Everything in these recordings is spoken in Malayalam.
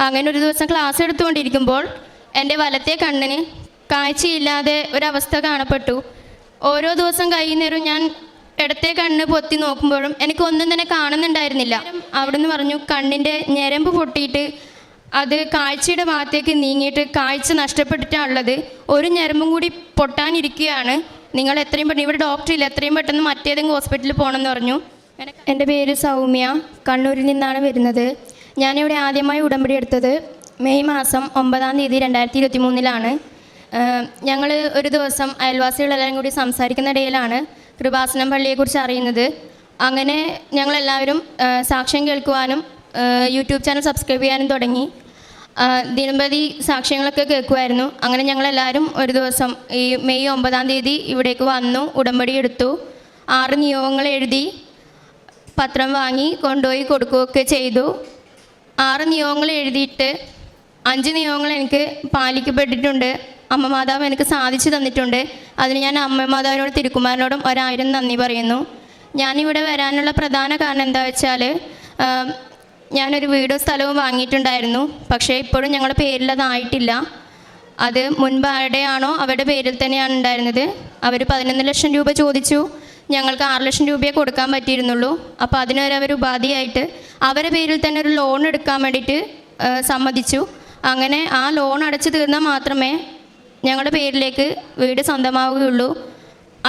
അങ്ങനെ ഒരു ദിവസം ക്ലാസ് എടുത്തുകൊണ്ടിരിക്കുമ്പോൾ എന്റെ വലത്തെ കണ്ണിന് കാഴ്ചയില്ലാതെ ഒരവസ്ഥ കാണപ്പെട്ടു. ഓരോ ദിവസം കഴിയുന്നേരം ഞാൻ ഇടത്തെ കണ്ണ് പൊത്തി നോക്കുമ്പോഴും എനിക്ക് ഒന്നും തന്നെ കാണുന്നുണ്ടായിരുന്നില്ല. അവിടുന്ന് പറഞ്ഞു കണ്ണിന്റെ ഞരമ്പ് പൊട്ടിയിട്ട് അത് കാഴ്ചയുടെ ഭാഗത്തേക്ക് നീങ്ങിയിട്ട് കാഴ്ച നഷ്ടപ്പെട്ടിട്ടാണുള്ളത് ഒരു ഞരമ്പും കൂടി പൊട്ടാനിരിക്കുകയാണ്. നിങ്ങൾ എത്രയും പെട്ടെന്ന് ഇവിടെ ഡോക്ടറില്ല എത്രയും പെട്ടെന്ന് മറ്റേതെങ്കിലും ഹോസ്പിറ്റലിൽ പോകണമെന്ന് പറഞ്ഞു. എന്റെ പേര് സൗമ്യ. കണ്ണൂരിൽ നിന്നാണ് വരുന്നത്. ഞാനിവിടെ ആദ്യമായി ഉടമ്പടി എടുത്തത് മെയ് മാസം ഒമ്പതാം തീയതി രണ്ടായിരത്തി ഇരുപത്തി മൂന്നിലാണ് ഞങ്ങൾ ഒരു ദിവസം അയൽവാസികളെല്ലാവരും കൂടി സംസാരിക്കുന്ന ഇടയിലാണ് കൃപാസനം പള്ളിയെക്കുറിച്ച് അറിയുന്നത്. അങ്ങനെ ഞങ്ങളെല്ലാവരും സാക്ഷ്യം കേൾക്കുവാനും യൂട്യൂബ് ചാനൽ സബ്സ്ക്രൈബ് ചെയ്യാനും തുടങ്ങി. ദിനംപ്രതി സാക്ഷ്യങ്ങളൊക്കെ കേൾക്കുമായിരുന്നു അങ്ങനെ ഞങ്ങളെല്ലാവരും ഒരു ദിവസം ഈ മെയ് ഒമ്പതാം തീയതി ഇവിടേക്ക് വന്നു ഉടമ്പടി എടുത്തു. ആറ് നിയോഗങ്ങൾ എഴുതി പത്രം വാങ്ങി കൊണ്ടുപോയി കൊടുക്കുകയൊക്കെ ചെയ്തു. ആറ് നിയോഗങ്ങൾ എഴുതിയിട്ട് അഞ്ച് നിയോഗങ്ങൾ എനിക്ക് പാലിക്കപ്പെട്ടിട്ടുണ്ട്. അമ്മ മാതാവ് എനിക്ക് സാധിച്ചു തന്നിട്ടുണ്ട്. അതിന് ഞാൻ അമ്മ മാതാവിനോട് തിരുക്കുമാരനോടും ഒരായിരം നന്ദി പറയുന്നു. ഞാനിവിടെ വരാനുള്ള പ്രധാന കാരണം എന്താ വെച്ചാൽ ഞാനൊരു വീടും സ്ഥലവും വാങ്ങിയിട്ടുണ്ടായിരുന്നു. പക്ഷേ ഇപ്പോഴും ഞങ്ങളുടെ പേരിലതായിട്ടില്ല അത് മുൻപ് ആരുടെയാണോ അവരുടെ പേരിൽ തന്നെയാണ് ഉണ്ടായിരുന്നത്. അവർ പതിനൊന്ന് ലക്ഷം രൂപ ചോദിച്ചു. ഞങ്ങൾക്ക് ആറ് ലക്ഷം രൂപയെ കൊടുക്കാൻ പറ്റിയിരുന്നുള്ളൂ. അപ്പോൾ അതിനൊരു അവർ ഉപാധിയായിട്ട് അവരുടെ പേരിൽ തന്നെ ഒരു ലോൺ എടുക്കാൻ വേണ്ടിയിട്ട് സമ്മതിച്ചു. അങ്ങനെ ആ ലോൺ അടച്ചു തീർന്നാൽ മാത്രമേ ഞങ്ങളുടെ പേരിലേക്ക് വീട് സ്വന്തമാവുകയുള്ളൂ.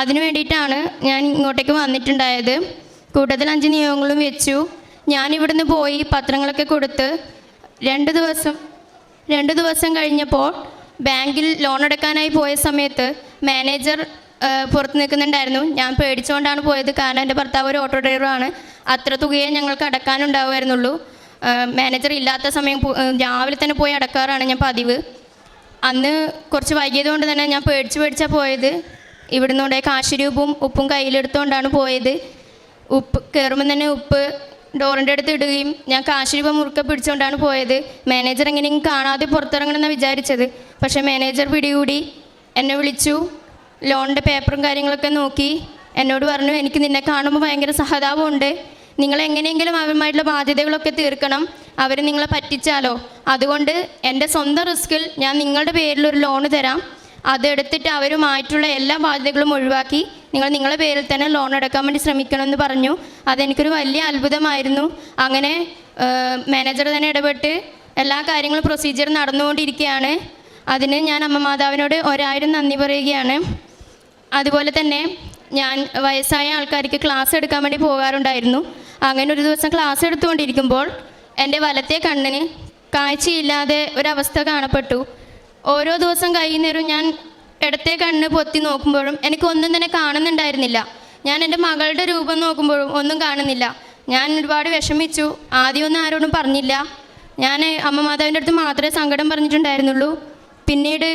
അതിനു വേണ്ടിയിട്ടാണ് ഞാൻ ഇങ്ങോട്ടേക്ക് വന്നിട്ടുണ്ടായത്. കൂട്ടത്തിൽ അഞ്ച് നിയമങ്ങളും വെച്ചു. ഞാൻ ഇവിടുന്ന് പോയി പത്രങ്ങളൊക്കെ കൊടുത്ത് രണ്ട് ദിവസം രണ്ട് ദിവസം കഴിഞ്ഞപ്പോൾ ബാങ്കിൽ ലോൺ എടുക്കാനായി പോയ സമയത്ത് മാനേജർ പുറത്ത് നിൽക്കുന്നുണ്ടായിരുന്നു. ഞാൻ പേടിച്ചുകൊണ്ടാണ് പോയത്. കാരണം എന്റെ ഭർത്താവ് ഒരു ഓട്ടോ ഡ്രൈവറാണ് അത്ര തുകയെ ഞങ്ങൾക്ക് അടക്കാനുണ്ടാവുമായിരുന്നുള്ളൂ. മാനേജർ ഇല്ലാത്ത സമയം രാവിലെ തന്നെ പോയി അടക്കാറാണ് ഞാൻ പതിവ്. അന്ന് കുറച്ച് വൈകിയത് കൊണ്ട് തന്നെ ഞാൻ പേടിച്ച് പേടിച്ചാണ് പോയത്. ഇവിടുന്ന് കൊണ്ടേ കാശുരൂപും ഉപ്പും കയ്യിലെടുത്തുകൊണ്ടാണ് പോയത്. ഉപ്പ് കയറുമ്പോൾ തന്നെ ഉപ്പ് ഡോറിന്റെ അടുത്ത് ഇടുകയും ഞാൻ കാശുരൂപ മുറുക്കെ പിടിച്ചുകൊണ്ടാണ് പോയത്. മാനേജർ എങ്ങനെയും കാണാതെ പുറത്തിറങ്ങണമെന്നാണ് വിചാരിച്ചത്. പക്ഷേ മാനേജർ പിടികൂടി. എന്നെ വിളിച്ചു. ലോണിന്റെ പേപ്പറും കാര്യങ്ങളൊക്കെ നോക്കി എന്നോട് പറഞ്ഞു എനിക്ക് നിന്നെ കാണുമ്പോൾ ഭയങ്കര സഹതാപമുണ്ട്. നിങ്ങൾ എങ്ങനെയെങ്കിലും അവരുമായിട്ടുള്ള ബാധ്യതകളൊക്കെ തീർക്കണം. അവർ നിങ്ങളെ പറ്റിച്ചാലോ? അതുകൊണ്ട് എന്റെ സ്വന്തം റിസ്കിൽ ഞാൻ നിങ്ങളുടെ പേരിൽ ഒരു ലോൺ തരാം. അതെടുത്തിട്ട് അവരുമായിട്ടുള്ള എല്ലാ ബാധ്യതകളും ഒഴിവാക്കി നിങ്ങൾ നിങ്ങളുടെ പേരിൽ തന്നെ ലോൺ അടക്കാൻ വേണ്ടി ശ്രമിക്കണമെന്ന് പറഞ്ഞു. അതെനിക്കൊരു വലിയ അത്ഭുതമായിരുന്നു. അങ്ങനെ മാനേജർ തന്നെ ഇടപെട്ട് എല്ലാ കാര്യങ്ങളും പ്രൊസീജിയർ നടന്നുകൊണ്ടിരിക്കുകയാണ്. അതിന് ഞാൻ അമ്മ മാതാവിനോട് ഒരായിരം നന്ദി പറയുകയാണ്. അതുപോലെ തന്നെ ഞാൻ വയസ്സായ ആൾക്കാർക്ക് ക്ലാസ് എടുക്കാൻ വേണ്ടി പോകാറുണ്ടായിരുന്നു. അങ്ങനെ ഒരു ദിവസം ക്ലാസ് എടുത്തുകൊണ്ടിരിക്കുമ്പോൾ എന്റെ വലത്തെ കണ്ണിന് കാഴ്ചയില്ലാതെ ഒരവസ്ഥ കാണപ്പെട്ടു. ഓരോ ദിവസം കഴിയുന്നേരം ഞാൻ ഇടത്തെ കണ്ണ് പൊത്തി നോക്കുമ്പോഴും എനിക്ക് ഒന്നും തന്നെ കാണുന്നുണ്ടായിരുന്നില്ല. ഞാൻ എന്റെ മകളുടെ രൂപം നോക്കുമ്പോഴും ഒന്നും കാണുന്നില്ല. ഞാൻ ഒരുപാട് വിഷമിച്ചു. ആദ്യമൊന്നും ആരോടും പറഞ്ഞില്ല. ഞാൻ അമ്മ മാതാവിന്റെ അടുത്ത് മാത്രമേ സങ്കടം പറഞ്ഞിട്ടുണ്ടായിരുന്നുള്ളൂ. പിന്നീട്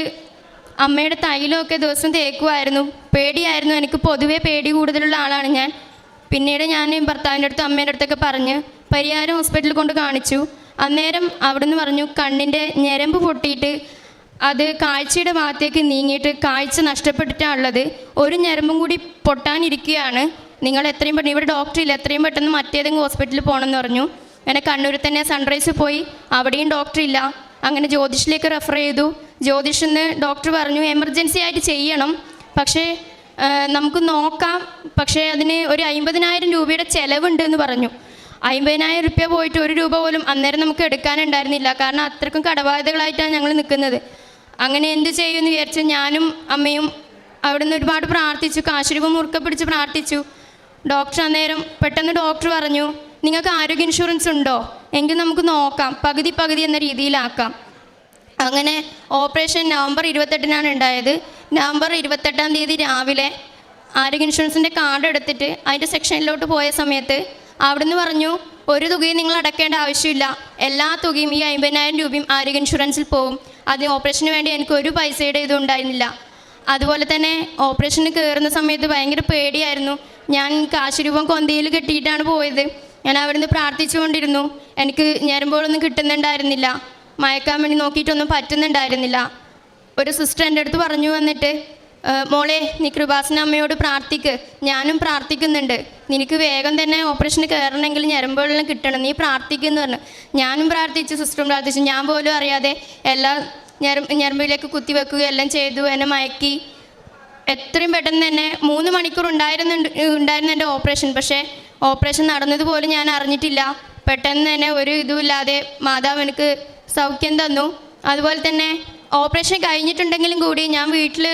അമ്മയുടെ തൈലമൊക്കെ ദിവസം തേക്കുമായിരുന്നു പേടിയായിരുന്നു. എനിക്ക് പൊതുവേ പേടി കൂടുതലുള്ള ആളാണ് ഞാൻ. പിന്നീട് ഞാൻ ഭർത്താവിന്റെ അടുത്ത് അമ്മേന്റെ അടുത്തൊക്കെ പറഞ്ഞ് പരിഹാരം ഹോസ്പിറ്റലിൽ കൊണ്ട് കാണിച്ചു. അന്നേരം അവിടുന്ന് പറഞ്ഞു കണ്ണിന്റെ ഞരമ്പ് പൊട്ടിയിട്ട് അത് കാഴ്ചയുടെ ഭാഗത്തേക്ക് നീങ്ങിയിട്ട് കാഴ്ച നഷ്ടപ്പെട്ടിട്ടാണുള്ളത് ഒരു ഞരമ്പും കൂടി പൊട്ടാനിരിക്കുകയാണ്. നിങ്ങൾ എത്രയും പെട്ടെന്ന് ഇവിടെ ഡോക്ടർ ഇല്ല. എത്രയും പെട്ടെന്ന് മറ്റേതെങ്കിലും ഹോസ്പിറ്റലിൽ പോകണമെന്ന് പറഞ്ഞു. അങ്ങനെ കണ്ണൂരിൽ തന്നെ സൺറൈസ് പോയി. അവിടെയും ഡോക്ടർ ഇല്ല. അങ്ങനെ ജ്യോതിഷിലേക്ക് റെഫർ ചെയ്തു. ജ്യോതിഷെന്ന് ഡോക്ടർ പറഞ്ഞു എമർജൻസി ആയിട്ട് ചെയ്യണം. പക്ഷേ നമുക്ക് നോക്കാം. പക്ഷേ അതിന് ഒരു അമ്പതിനായിരം രൂപയുടെ ചിലവുണ്ട് എന്ന് പറഞ്ഞു. അമ്പതിനായിരം റുപ്യ പോയിട്ട് ഒരു രൂപ പോലും അന്നേരം നമുക്ക് എടുക്കാനുണ്ടായിരുന്നില്ല. കാരണം അത്രക്കും കടബാധ്യതകളായിട്ടാണ് ഞങ്ങൾ നിൽക്കുന്നത്. അങ്ങനെ എന്ത് ചെയ്യുമെന്ന് വിചാരിച്ച് ഞാനും അമ്മയും അവിടെ നിന്ന് ഒരുപാട് പ്രാർത്ഥിച്ചു. കാശുരൂപം മുറുക്ക പിടിച്ച് പ്രാർത്ഥിച്ചു. ഡോക്ടർ അന്നേരം പെട്ടെന്ന് ഡോക്ടർ പറഞ്ഞു നിങ്ങൾക്ക് ആരോഗ്യ ഇൻഷുറൻസ് ഉണ്ടോ? എങ്കിൽ നമുക്ക് നോക്കാം. പകുതി പകുതി എന്ന രീതിയിലാക്കാം. അങ്ങനെ ഓപ്പറേഷൻ നവംബർ ഇരുപത്തെട്ടിനാണ് ഉണ്ടായത്. നവംബർ ഇരുപത്തെട്ടാം തീയതി രാവിലെ ആരോഗ്യ ഇൻഷുറൻസിന്റെ കാർഡ് എടുത്തിട്ട് അതിന്റെ സെക്ഷനിലോട്ട് പോയ സമയത്ത് അവിടുന്ന് പറഞ്ഞു ഒരു തുകയും നിങ്ങൾ അടക്കേണ്ട ആവശ്യമില്ല. എല്ലാ തുകയും ഈ അമ്പതിനായിരം രൂപയും ആരോഗ്യ ഇൻഷുറൻസിൽ പോകും. അത് ഓപ്പറേഷന് വേണ്ടി എനിക്ക് ഒരു പൈസയുടെ ഇതും ഉണ്ടായിരുന്നില്ല. അതുപോലെ തന്നെ ഓപ്പറേഷന് കയറുന്ന സമയത്ത് ഭയങ്കര പേടിയായിരുന്നു. ഞാൻ കാശ് രൂപം കൊന്തയിൽ കെട്ടിയിട്ടാണ് പോയത്. ഞാൻ അവിടുന്ന് പ്രാർത്ഥിച്ചുകൊണ്ടിരുന്നു. എനിക്ക് ഞരമ്പോഴൊന്നും കിട്ടുന്നുണ്ടായിരുന്നില്ല. മയക്കാൻ വേണ്ടി നോക്കിയിട്ടൊന്നും പറ്റുന്നുണ്ടായിരുന്നില്ല. ഒരു സിസ്റ്റർ എന്റെ അടുത്ത് പറഞ്ഞു വന്നിട്ട് "ഏ, മോളെ നീ കൃപാസന അമ്മയോട് പ്രാർത്ഥിക്ക്. ഞാനും പ്രാർത്ഥിക്കുന്നുണ്ട്. നിനക്ക് വേഗം തന്നെ ഓപ്പറേഷന് കയറണമെങ്കിൽ ഞരമ്പുകളിലും കിട്ടണം. നീ പ്രാർത്ഥിക്കുന്നു പറഞ്ഞു. ഞാനും പ്രാർത്ഥിച്ചു സിസ്റ്ററും പ്രാർത്ഥിച്ചു. ഞാൻ പോലും അറിയാതെ എല്ലാ ഞരമ്പ് ഞരമ്പിലേക്ക് കുത്തിവെക്കുകയും എല്ലാം ചെയ്തു എന്നെ മയക്കി. എത്രയും പെട്ടെന്ന് തന്നെ മൂന്ന് മണിക്കൂർ ഉണ്ടായിരുന്നുണ്ട് ഉണ്ടായിരുന്നു എന്റെ ഓപ്പറേഷൻ പക്ഷേ ഓപ്പറേഷൻ നടന്നത് പോലും ഞാൻ അറിഞ്ഞിട്ടില്ല. പെട്ടെന്ന് തന്നെ ഒരു ഇതുമില്ലാതെ മാതാവ് എനിക്ക് സൗഖ്യം തന്നു. അതുപോലെ തന്നെ ഓപ്പറേഷൻ കഴിഞ്ഞിട്ടുണ്ടെങ്കിലും കൂടി ഞാൻ വീട്ടിൽ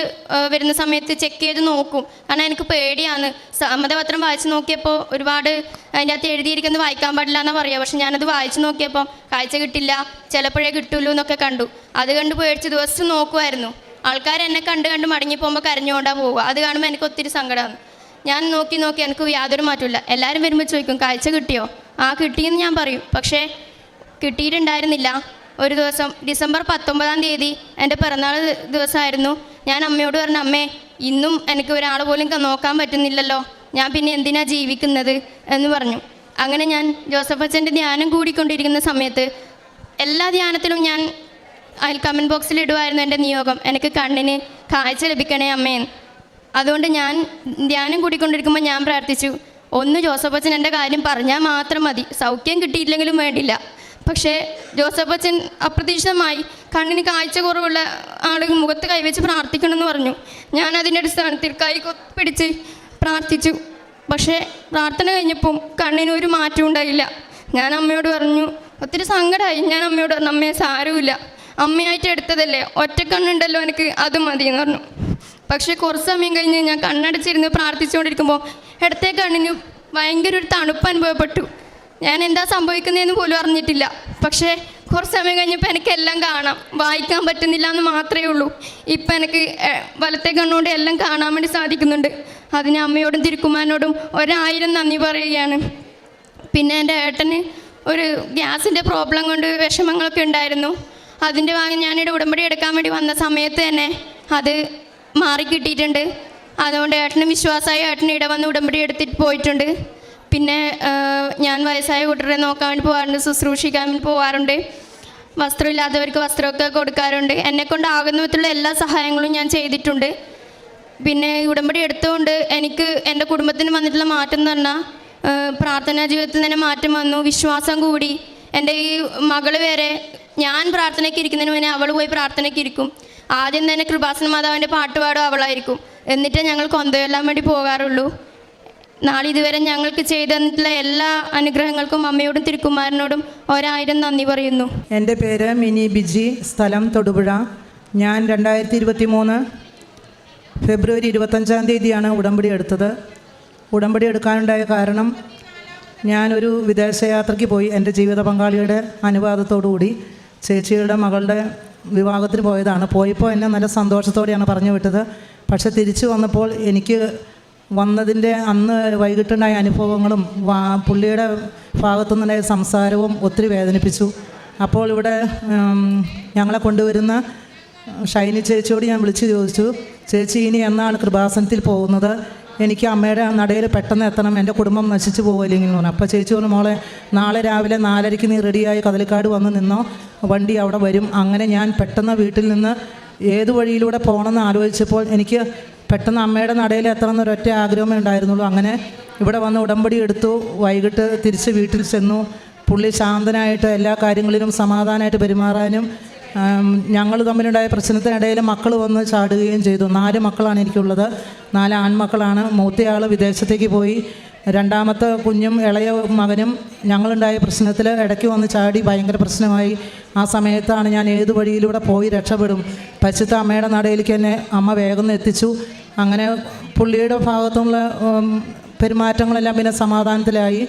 വരുന്ന സമയത്ത് ചെക്ക് ചെയ്ത് നോക്കും. കാരണം എനിക്ക് പേടിയാണ്. സമ്മതപത്രം വായിച്ച് നോക്കിയപ്പോൾ ഒരുപാട് അതിന്റെ അകത്ത് എഴുതിയിരിക്കുന്നത് വായിക്കാൻ പാടില്ല എന്നാണ് പറയുക. പക്ഷെ ഞാനത് വായിച്ച് നോക്കിയപ്പോൾ കാഴ്ച കിട്ടില്ല. ചിലപ്പോഴേ കിട്ടുള്ളൂ എന്നൊക്കെ കണ്ടു. അത് കണ്ട് പേടിച്ച് ദിവസം നോക്കുമായിരുന്നു ആൾക്കാർ എന്നെ കണ്ട് കണ്ട് മടങ്ങി പോകുമ്പോൾ കരഞ്ഞുകൊണ്ടാണ് പോവുക. അത് കാണുമ്പോൾ എനിക്ക് ഒത്തിരി സങ്കടമാണ് ഞാൻ നോക്കി നോക്കി എനിക്ക് യാതൊരു മാറ്റമില്ല എല്ലാവരും വരുമ്പോൾ ചോദിക്കും കാഴ്ച കിട്ടിയോ? ആ കിട്ടിയെന്ന് ഞാൻ പറയും. പക്ഷേ കിട്ടിയിട്ടുണ്ടായിരുന്നില്ല. ഒരു ദിവസം ഡിസംബർ പത്തൊമ്പതാം തീയതി എന്റെ പിറന്നാൾ ദിവസമായിരുന്നു. ഞാൻ അമ്മയോട് പറഞ്ഞു അമ്മേ ഇന്നും എനിക്ക് ഒരാൾ പോലും നോക്കാൻ പറ്റുന്നില്ലല്ലോ. ഞാൻ പിന്നെ എന്തിനാ ജീവിക്കുന്നത്? എന്ന് പറഞ്ഞു. അങ്ങനെ ഞാൻ ജോസഫ് അച്ഛന്റെ ധ്യാനം കൂടിക്കൊണ്ടിരിക്കുന്ന സമയത്ത് എല്ലാ ധ്യാനത്തിലും ഞാൻ അതിൽ കമന്റ് ബോക്സിൽ ഇടുമായിരുന്നു എന്റെ നിയോഗം. എനിക്ക് കണ്ണിന് കാഴ്ച ലഭിക്കണേ അമ്മേന്ന് അതുകൊണ്ട് ഞാൻ ധ്യാനം കൂടിക്കൊണ്ടിരിക്കുമ്പോൾ ഞാൻ പ്രാർത്ഥിച്ചു. ഒന്ന് ജോസഫ് അച്ഛൻ എന്റെ കാര്യം പറഞ്ഞാൽ മാത്രം മതി. സൗഖ്യം കിട്ടിയില്ലെങ്കിലും വേണ്ടില്ല. പക്ഷേ ജോസഫ് അച്ഛൻ അപ്രതീക്ഷിതമായി കണ്ണിന് കാഴ്ച കുറവുള്ള ആളുകൾ മുഖത്ത് കൈവച്ച് പ്രാർത്ഥിക്കണമെന്ന് പറഞ്ഞു. ഞാൻ അതിന്റെ അടിസ്ഥാനത്തിൽ കൈ പിടിച്ച് പ്രാർത്ഥിച്ചു. പക്ഷേ പ്രാർത്ഥന കഴിഞ്ഞപ്പം കണ്ണിന് ഒരു മാറ്റം ഉണ്ടായില്ല. ഞാൻ അമ്മയോട് പറഞ്ഞു ഒത്തിരി സങ്കടമായി ഞാൻ അമ്മയോട് പറഞ്ഞു അമ്മയെ സാരമില്ല. അമ്മയായിട്ട് എടുത്തതല്ലേ. ഒറ്റ കണ്ണുണ്ടല്ലോ എനിക്ക് അത് മതി എന്ന് പറഞ്ഞു. പക്ഷേ കുറച്ച് സമയം കഴിഞ്ഞ് ഞാൻ കണ്ണടച്ചിരുന്ന് പ്രാർത്ഥിച്ചുകൊണ്ടിരിക്കുമ്പോൾ ഇടത്തെ കണ്ണിന് ഭയങ്കര ഒരു തണുപ്പ് അനുഭവപ്പെട്ടു. ഞാൻ എന്താ സംഭവിക്കുന്നതെന്ന് പോലും അറിഞ്ഞിട്ടില്ല. പക്ഷേ കുറച്ച് സമയം കഴിഞ്ഞപ്പോൾ എനിക്ക് എല്ലാം കാണാം. വായിക്കാൻ പറ്റുന്നില്ല എന്ന് മാത്രമേ ഉള്ളൂ. ഇപ്പം എനിക്ക് വലത്തെ കണ്ണുകൊണ്ട് എല്ലാം കാണാൻ വേണ്ടി സാധിക്കുന്നുണ്ട്. അതിന് അമ്മയോടും തിരുക്കുമാരനോടും ഒരായിരം നന്ദി പറയുകയാണ്. പിന്നെ എന്റെ ഏട്ടന് ഒരു ഗ്യാസിന്റെ പ്രോബ്ലം കൊണ്ട് വിഷമങ്ങളൊക്കെ ഉണ്ടായിരുന്നു. അതിന്റെ ഭാഗം ഞാനിവിടെ ഉടമ്പടി എടുക്കാൻ വേണ്ടി വന്ന സമയത്ത് തന്നെ അത് മാറിക്കിട്ടിയിട്ടുണ്ട് അതുകൊണ്ട് ഏട്ടന് വിശ്വാസമായി ഏട്ടന് ഇവിടെ വന്ന് ഉടമ്പടി എടുത്തിട്ട് പോയിട്ടുണ്ട്. പിന്നെ ഞാൻ വയസ്സായ കൂട്ടരെ നോക്കാൻ വേണ്ടി പോകാറുണ്ട് ശുശ്രൂഷിക്കാൻ വേണ്ടി പോകാറുണ്ട് വസ്ത്രമില്ലാത്തവർക്ക് വസ്ത്രമൊക്കെ കൊടുക്കാറുണ്ട്. എന്നെ കൊണ്ടാകുന്ന വിധത്തിലുള്ള എല്ലാ സഹായങ്ങളും ഞാൻ ചെയ്തിട്ടുണ്ട്. പിന്നെ ഉടമ്പടി എടുത്തുകൊണ്ട് എനിക്ക് എന്റെ കുടുംബത്തിന് വന്നിട്ടുള്ള മാറ്റം എന്ന് പറഞ്ഞാൽ പ്രാർത്ഥനാ ജീവിതത്തിൽ തന്നെ മാറ്റം വന്നു വിശ്വാസം കൂടി. എന്റെ ഈ മകൾ വരെ ഞാൻ പ്രാർത്ഥനയ്ക്ക് ഇരിക്കുന്നതിന് മുന്നേ അവൾ പോയി പ്രാർത്ഥനയ്ക്ക് ഇരിക്കും. ആദ്യം തന്നെ കൃപാസന മാതാവിന്റെ പാട്ട് പാടും അവളായിരിക്കും. എന്നിട്ടേ ഞങ്ങൾ കൊന്തയെല്ലാം വേണ്ടി പോകാറുള്ളൂ. നാളെ ഇതുവരെ ഞങ്ങൾക്ക് ചെയ്തു തന്നിട്ടുള്ള എല്ലാ അനുഗ്രഹങ്ങൾക്കും അമ്മയോടും തിരുക്കുമാരനോടും ഒരായിരം നന്ദി പറയുന്നു. എന്റെ പേര് മിനി ബിജി സ്ഥലം തൊടുപുഴ. ഞാൻ രണ്ടായിരത്തി ഇരുപത്തി മൂന്ന് ഫെബ്രുവരി ഇരുപത്തഞ്ചാം തീയതിയാണ് ഉടമ്പടി എടുത്തത്. ഉടമ്പടി എടുക്കാനുണ്ടായ കാരണം ഞാനൊരു വിദേശയാത്രയ്ക്ക് പോയി എന്റെ ജീവിത പങ്കാളിയുടെ അനുവാദത്തോടു കൂടി ചേച്ചിയുടെ മകളുടെ വിവാഹത്തിന് പോയതാണ്. പോയപ്പോൾ എന്നെ നല്ല സന്തോഷത്തോടെയാണ് പറഞ്ഞു വിട്ടത്. പക്ഷെ തിരിച്ചു വന്നപ്പോൾ എനിക്ക് വന്നതിന്റെ അന്ന് വൈകിട്ടുണ്ടായ അനുഭവങ്ങളും പുള്ളിയുടെ ഭാഗത്തു നിന്നുണ്ടായ സംസാരവും ഒത്തിരി വേദനിപ്പിച്ചു. അപ്പോൾ ഇവിടെ ഞങ്ങളെ കൊണ്ടുവരുന്ന ഷൈനി ചേച്ചിയോട് ഞാൻ വിളിച്ചു ചോദിച്ചു ചേച്ചി ഇനി എന്നാണ് കൃപാസനത്തിൽ പോകുന്നത്? എനിക്ക് അമ്മയുടെ നടയിൽ പെട്ടെന്ന് എത്തണം എന്റെ കുടുംബം നശിച്ചു പോകില്ലെങ്കിൽ പറഞ്ഞു. അപ്പോൾ ചേച്ചി പറഞ്ഞു മോളെ നാളെ രാവിലെ നാലരയ്ക്ക് നീ റെഡിയായി കതലിക്കാട് വന്ന് നിന്നോ? വണ്ടി അവിടെ വരും. അങ്ങനെ ഞാൻ പെട്ടെന്ന് വീട്ടിൽ നിന്ന് ഏത് വഴിയിലൂടെ പോകണമെന്ന് ആലോചിച്ചപ്പോൾ എനിക്ക് പെട്ടെന്ന് അമ്മയുടെ നടയിൽ എത്തണം എന്നൊരൊറ്റ ആഗ്രഹമേ ഉണ്ടായിരുന്നുള്ളൂ. അങ്ങനെ ഇവിടെ വന്ന് ഉടമ്പടി എടുത്തു. വൈകിട്ട് തിരിച്ച് വീട്ടിൽ ചെന്നു. പുള്ളി ശാന്തനായിട്ട് എല്ലാ കാര്യങ്ങളിലും സമാധാനമായിട്ട് പെരുമാറാനും ഞങ്ങൾ തമ്മിലുണ്ടായ പ്രശ്നത്തിനിടയിൽ മക്കൾ വന്ന് ചാടുകയും ചെയ്തു. നാല് മക്കളാണ് എനിക്കുള്ളത്. നാല് ആൺമക്കളാണ്. മൂത്തയാൾ വിദേശത്തേക്ക് പോയി. രണ്ടാമത്തെ കുഞ്ഞും ഇളയ മകനും ഞങ്ങളുണ്ടായ പ്രശ്നത്തിൽ ഇടയ്ക്ക് വന്ന് ചാടി ഭയങ്കര പ്രശ്നമായി. ആ സമയത്താണ് ഞാൻ ഏത് വഴിയിലൂടെ പോയി രക്ഷപ്പെടും. പശുത്ത അമ്മയുടെ നടയിലേക്ക് എന്നെ അമ്മ വേഗം എത്തിച്ചു. അങ്ങനെ പുള്ളിയുടെ ഭാഗത്തുള്ള പെരുമാറ്റങ്ങളെല്ലാം പിന്നെ സമാധാനത്തിലായി.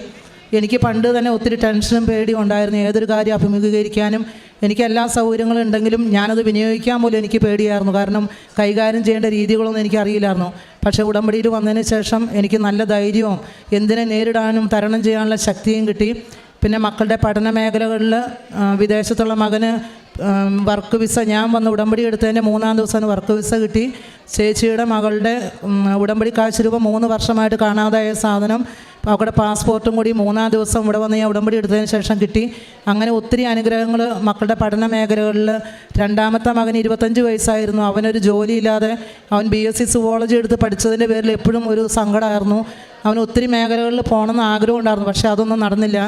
എനിക്ക് പണ്ട് തന്നെ ഒത്തിരി ടെൻഷനും പേടിയും ഉണ്ടായിരുന്നു. ഏതൊരു കാര്യം അഭിമുഖീകരിക്കാനും എനിക്ക് എല്ലാ സൗകര്യങ്ങളും ഉണ്ടെങ്കിലും ഞാനത് വിനിയോഗിക്കാൻ പോലും എനിക്ക് പേടിയായിരുന്നു. കാരണം കൈകാര്യം ചെയ്യേണ്ട രീതികളൊന്നും എനിക്കറിയില്ലായിരുന്നു. പക്ഷേ ഉടമ്പടിയിൽ വന്നതിന് ശേഷം എനിക്ക് നല്ല ധൈര്യവും എന്തിനെ നേരിടാനും തരണം ചെയ്യാനുള്ള ശക്തിയും കിട്ടി. പിന്നെ മക്കളുടെ പഠന മേഖലകളിൽ വിദേശത്തുള്ള മകന് വർക്ക് വിസ ഞാൻ വന്ന് ഉടമ്പടി എടുത്തതിന്റെ മൂന്നാം ദിവസമാണ് വർക്ക് വിസ കിട്ടി. ചേച്ചിയുടെ മകളുടെ ഉടമ്പടി കാഴ്ച രൂപം മൂന്ന് വർഷമായിട്ട് കാണാതായ സാധനം അപ്പോൾ അവിടെ പാസ്പോർട്ടും കൂടി മൂന്നാം ദിവസം ഇവിടെ വന്ന് ഞാൻ ഉടമ്പടി എടുത്തതിന് ശേഷം കിട്ടി. അങ്ങനെ ഒത്തിരി അനുഗ്രഹങ്ങൾ മക്കളുടെ പഠന മേഖലകളിൽ രണ്ടാമത്തെ മകൻ ഇരുപത്തഞ്ച് വയസ്സായിരുന്നു. അവനൊരു ജോലിയില്ലാതെ അവൻ ബി എസ് സി സുവോളജി എടുത്ത് പഠിച്ചതിന്റെ പേരിൽ എപ്പോഴും ഒരു സങ്കടമായിരുന്നു അവൻ ഒത്തിരി മേഖലകളിൽ പോകണമെന്ന് ആഗ്രഹം ഉണ്ടായിരുന്നു. പക്ഷേ അതൊന്നും നടന്നില്ല.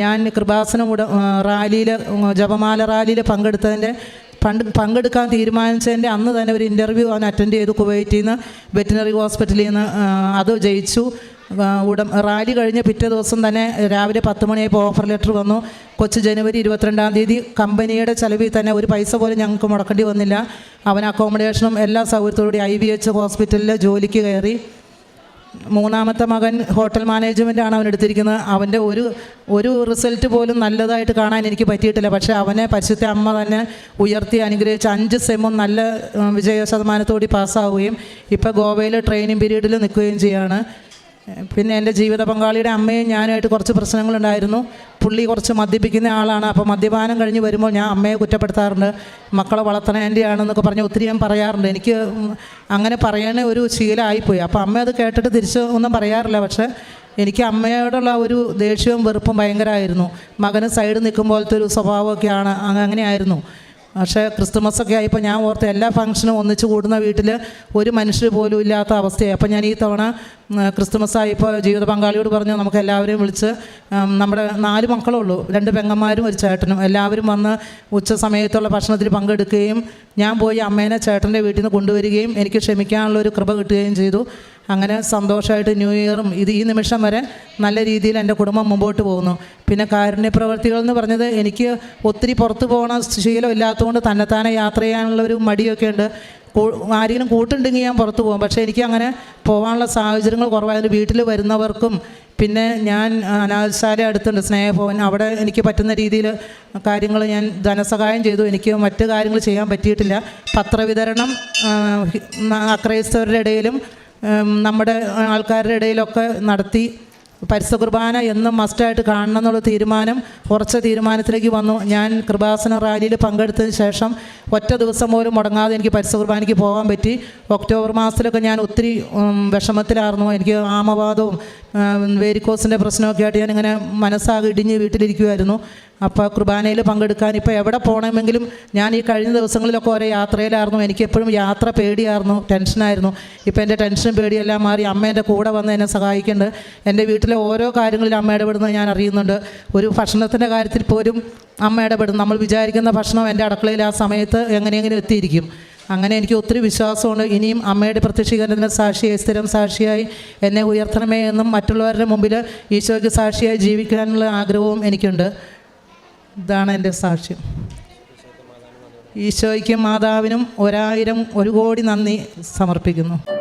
ഞാൻ കൃപാസനം ഉട റാലിയിൽ ജപമാല റാലിയിൽ പങ്കെടുത്തതിന്റെ പണ്ട് പങ്കെടുക്കാൻ തീരുമാനിച്ചതിന്റെ അന്ന് തന്നെ ഒരു ഇന്റർവ്യൂ അവൻ അറ്റൻഡ് ചെയ്തു കുവൈറ്റിൽ നിന്ന് വെറ്റിനറി ഹോസ്പിറ്റലിൽ നിന്ന് അത് ജയിച്ചു. ആ, ഉടം റാലി കഴിഞ്ഞ് പിറ്റേ ദിവസം തന്നെ രാവിലെ പത്ത് മണിയായപ്പോൾ ഓഫർ ലെറ്റർ വന്നു. കൊച്ചു ജനുവരി ഇരുപത്തിരണ്ടാം തീയതി കമ്പനിയുടെ ചെലവിൽ തന്നെ ഒരു പൈസ പോലും ഞങ്ങൾക്ക് മുടക്കേണ്ടി വന്നില്ല. അവൻ അക്കോമഡേഷനും എല്ലാ സൗകര്യത്തോടുകൂടി ഐ വി എച്ച് ഹോസ്പിറ്റലിൽ ജോലിക്ക് കയറി. മൂന്നാമത്തെ മകൻ ഹോട്ടൽ മാനേജ്മെന്റാണ് അവൻ എടുത്തിരിക്കുന്നത്. അവന്റെ ഒരു ഒരു റിസൾട്ട് പോലും നല്ലതായിട്ട് കാണാൻ എനിക്ക് പറ്റിയിട്ടില്ല. പക്ഷേ അവനെ പരിശുദ്ധ അമ്മ തന്നെ ഉയർത്തി അനുഗ്രഹിച്ച് അഞ്ച് സെമ്മും നല്ല വിജയ ശതമാനത്തോടി പാസ്സാവുകയും ഇപ്പോൾ ഗോവയിൽ ട്രെയിനിങ് പീരീഡിൽ നിൽക്കുകയും ചെയ്യാണ്. പിന്നെ എന്റെ ജീവിത പങ്കാളിയുടെ അമ്മയും ഞാനുമായിട്ട് കുറച്ച് പ്രശ്നങ്ങളുണ്ടായിരുന്നു. പുള്ളി കുറച്ച് മദ്യപിക്കുന്ന ആളാണ്. അപ്പോൾ മദ്യപാനം കഴിഞ്ഞ് വരുമ്പോൾ ഞാൻ അമ്മയെ കുറ്റപ്പെടുത്താറുണ്ട്. മക്കളെ വളർത്തണേന്റെയാണെന്നൊക്കെ പറഞ്ഞ് ഒത്തിരി ഞാൻ പറയാറുണ്ട്. എനിക്ക് അങ്ങനെ പറയണ ഒരു ശീലമായിപ്പോയി. അപ്പോൾ അമ്മ അത് കേട്ടിട്ട് തിരിച്ച് ഒന്നും പറയാറില്ല. പക്ഷേ എനിക്ക് അമ്മയോടുള്ള ഒരു ദേഷ്യവും വെറുപ്പും ഭയങ്കരമായിരുന്നു. മകന് സൈഡ് നിൽക്കുമ്പോഴത്തെ ഒരു സ്വഭാവമൊക്കെയാണ് അങ്ങ- അങ്ങനെയായിരുന്നു. പക്ഷേ ക്രിസ്തുമസ് ഒക്കെ ആയപ്പോൾ ഞാൻ ഓർത്ത് എല്ലാ ഫംഗ്ഷനും ഒന്നിച്ച് കൂടുന്ന വീട്ടിൽ ഒരു മനുഷ്യർ പോലും ഇല്ലാത്ത അവസ്ഥയായി അപ്പോൾ ഞാൻ ഈ തവണ ക്രിസ്തുമസ് ആയപ്പോൾ ജീവിത പങ്കാളിയോട് പറഞ്ഞു നമുക്ക് എല്ലാവരെയും വിളിച്ച് നമ്മുടെ നാല് മക്കളേ ഉള്ളൂ. രണ്ട് പെങ്ങന്മാരും ഒരു ചേട്ടനും. എല്ലാവരും വന്ന് ഉച്ച സമയത്തുള്ള ഭക്ഷണത്തിൽ പങ്കെടുക്കുകയും ഞാൻ പോയി അമ്മേനെ ചേട്ടന്റെ വീട്ടിൽ നിന്ന് കൊണ്ടുവരികയും എനിക്ക് ക്ഷമിക്കാനുള്ള ഒരു കൃപ കിട്ടുകയും ചെയ്തു. അങ്ങനെ സന്തോഷമായിട്ട് ന്യൂ ഇയറും ഇത് ഈ നിമിഷം വരെ നല്ല രീതിയിൽ എന്റെ കുടുംബം മുമ്പോട്ട് പോകുന്നു. പിന്നെ കാരുണ്യ പ്രവർത്തികൾ എന്ന് പറഞ്ഞത് എനിക്ക് ഒത്തിരി പുറത്ത് പോകണ ശീലം ഇല്ലാത്തതുകൊണ്ട് തന്നെത്താനെ യാത്ര ചെയ്യാനുള്ള ഒരു മടിയൊക്കെ ഉണ്ട്. ആരെങ്കിലും കൂട്ടുണ്ടെങ്കിൽ ഞാൻ പുറത്ത് പോകും. പക്ഷേ എനിക്ക് അങ്ങനെ പോകാനുള്ള സാഹചര്യങ്ങൾ കുറവായതുകൊണ്ട് വീട്ടിൽ വരുന്നവർക്കും പിന്നെ ഞാൻ അനാഥശാല അടുത്തുണ്ട് സ്നേഹഭവൻ. അവിടെ എനിക്ക് പറ്റുന്ന രീതിയിൽ കാര്യങ്ങൾ ഞാൻ ധനസഹായം ചെയ്തു. എനിക്ക് മറ്റു കാര്യങ്ങൾ ചെയ്യാൻ പറ്റിയിട്ടില്ല. പത്രവിതരണം അക്രൈസ്തവരുടെ ഇടയിലും നമ്മുടെ ആൾക്കാരുടെ ഇടയിലൊക്കെ നടത്തി പരിസ്ഥ കുർബാന എന്നും മസ്റ്റായിട്ട് കാണണം എന്നുള്ള തീരുമാനം ഉറച്ച തീരുമാനത്തിലേക്ക് വന്നു. ഞാൻ കൃപാസന റാലിയിൽ പങ്കെടുത്തതിന് ശേഷം ഒറ്റ ദിവസം പോലും മുടങ്ങാതെ എനിക്ക് പരിസ്ഥ കുർബാനയ്ക്ക് പോകാൻ പറ്റി. ഒക്ടോബർ മാസത്തിലൊക്കെ ഞാൻ ഒത്തിരി വിഷമത്തിലായിരുന്നു. എനിക്ക് ആമവാദവും വേരിക്കോസിന്റെ പ്രശ്നമൊക്കെ ആയിട്ട് ഞാനിങ്ങനെ മനസ്സാകെ ഇടിഞ്ഞ് വീട്ടിലിരിക്കുമായിരുന്നു അപ്പോൾ കുർബാനയിൽ പങ്കെടുക്കാൻ ഇപ്പോൾ എവിടെ പോകണമെങ്കിലും ഞാൻ ഈ കഴിഞ്ഞ ദിവസങ്ങളിലൊക്കെ ഓരോ യാത്രയിലായിരുന്നു. എനിക്ക് എപ്പോഴും യാത്ര പേടിയായിരുന്നു ടെൻഷനായിരുന്നു. ഇപ്പോൾ എന്റെ ടെൻഷൻ പേടിയെല്ലാം മാറി അമ്മ എന്റെ കൂടെ വന്ന് എന്നെ സഹായിക്കുന്നുണ്ട്. എന്റെ വീട്ടിലെ ഓരോ കാര്യങ്ങളിലും അമ്മ ഇടപെടുന്നത് ഞാൻ അറിയുന്നുണ്ട്. ഒരു ഭക്ഷണത്തിന്റെ കാര്യത്തിൽ പോലും അമ്മ ഇടപെടും. നമ്മൾ വിചാരിക്കുന്ന ഭക്ഷണം എന്റെ അടുക്കളയിൽ ആ സമയത്ത് എങ്ങനെയെങ്കിലും എത്തിയിരിക്കും. അങ്ങനെ എനിക്ക് ഒത്തിരി വിശ്വാസമുണ്ട്. ഇനിയും അമ്മയുടെ പ്രത്യക്ഷീകരണത്തിന് സാക്ഷിയായി സ്ഥിരം സാക്ഷിയായി എന്നെ ഉയർത്തണമേ എന്നും മറ്റുള്ളവരുടെ മുമ്പിൽ ഈശോയ്ക്ക് സാക്ഷിയായി ജീവിക്കാനുള്ള ആഗ്രഹവും എനിക്കുണ്ട്. ഇതാണ് എന്റെ സാക്ഷ്യം. ഈശോയ്ക്കും മാതാവിനും ഒരായിരം ഒരു കോടി നന്ദി സമർപ്പിക്കുന്നു.